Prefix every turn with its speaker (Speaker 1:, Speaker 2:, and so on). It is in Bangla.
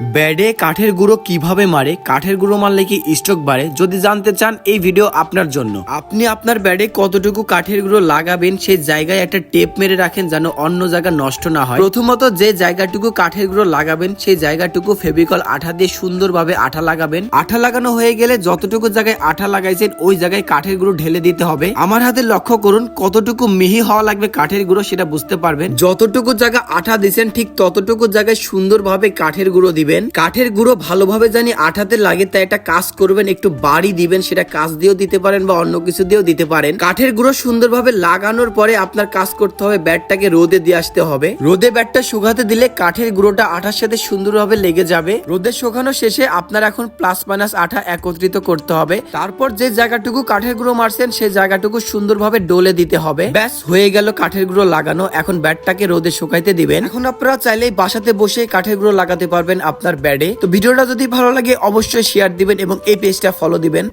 Speaker 1: ব্যাডে কাঠের গুঁড়ো কীভাবে মারে, কাঠের গুঁড়ো মারলে কি স্ট্রোক বাড়ে? যদি জানতে চান, এই ভিডিও আপনার জন্য। আপনি আপনার ব্যাডে কতটুকু কাঠের গুঁড়ো লাগাবেন, সেই জায়গায় একটা টেপ মেরে রাখেন যেন অন্য জায়গা নষ্ট না হয়। প্রথমত যে জায়গাটুকু কাঠের গুঁড়ো লাগাবেন, সেই জায়গাটুকু ফেভিকল আঠা দিয়ে সুন্দরভাবে আঠা লাগাবেন। আঠা লাগানো হয়ে গেলে যতটুকু জায়গায় আঠা লাগাইছেন, ওই জায়গায় কাঠের গুঁড়ো ঢেলে দিতে হবে। আমার হাতে লক্ষ্য করুন, কতটুকু মিহি হওয়া লাগবে কাঠের গুঁড়ো, সেটা বুঝতে পারবেন। যতটুকু জায়গা আঠা দিছেন ঠিক ততটুকু জায়গায় সুন্দরভাবে কাঠের গুঁড়ো দিবেন। কাঠের গুঁড়ো ভালোভাবে জানি আঠাতে লাগে, তাই একটা কাজ করবেন, একটু বাড়ি দিবেন, সেটা কাজ দিয়েও দিতে পারেন বা অন্য কিছু দিয়েও দিতে পারেন। কাঠের গুঁড়ো সুন্দরভাবে লাগানোর পরে আপনার কাজ করতে হবে, ব্যাটটাকে রোদে দিয়ে আসতে হবে। রোদে ব্যাটটা শুকাতে দিলে কাঠের গুঁড়োটা আঠার সাথে সুন্দরভাবে লেগে যাবে। রোদে শুকানো শেষে আপনার এখন প্লাস মাইনাস আঠা একত্রিত করতে হবে। তারপর যে জায়গাটুকু কাঠের গুঁড়ো মারছেন, সেই জায়গাটুকু সুন্দরভাবে ডলে দিতে হবে। ব্যাস, হয়ে গেল কাঠের গুঁড়ো লাগানো। এখন ব্যাটটাকে রোদে শুকাইতে দিবেন। এখন আপনারা চাইলেই বাসাতে বসে কাঠের গুঁড়ো লাগাতে পারবেন। আপনার ব্যাডে তো ভিডিওটা যদি ভালো লাগে, অবশ্যই শেয়ার দিবেন এবং এই পেজটা ফলো দিবেন।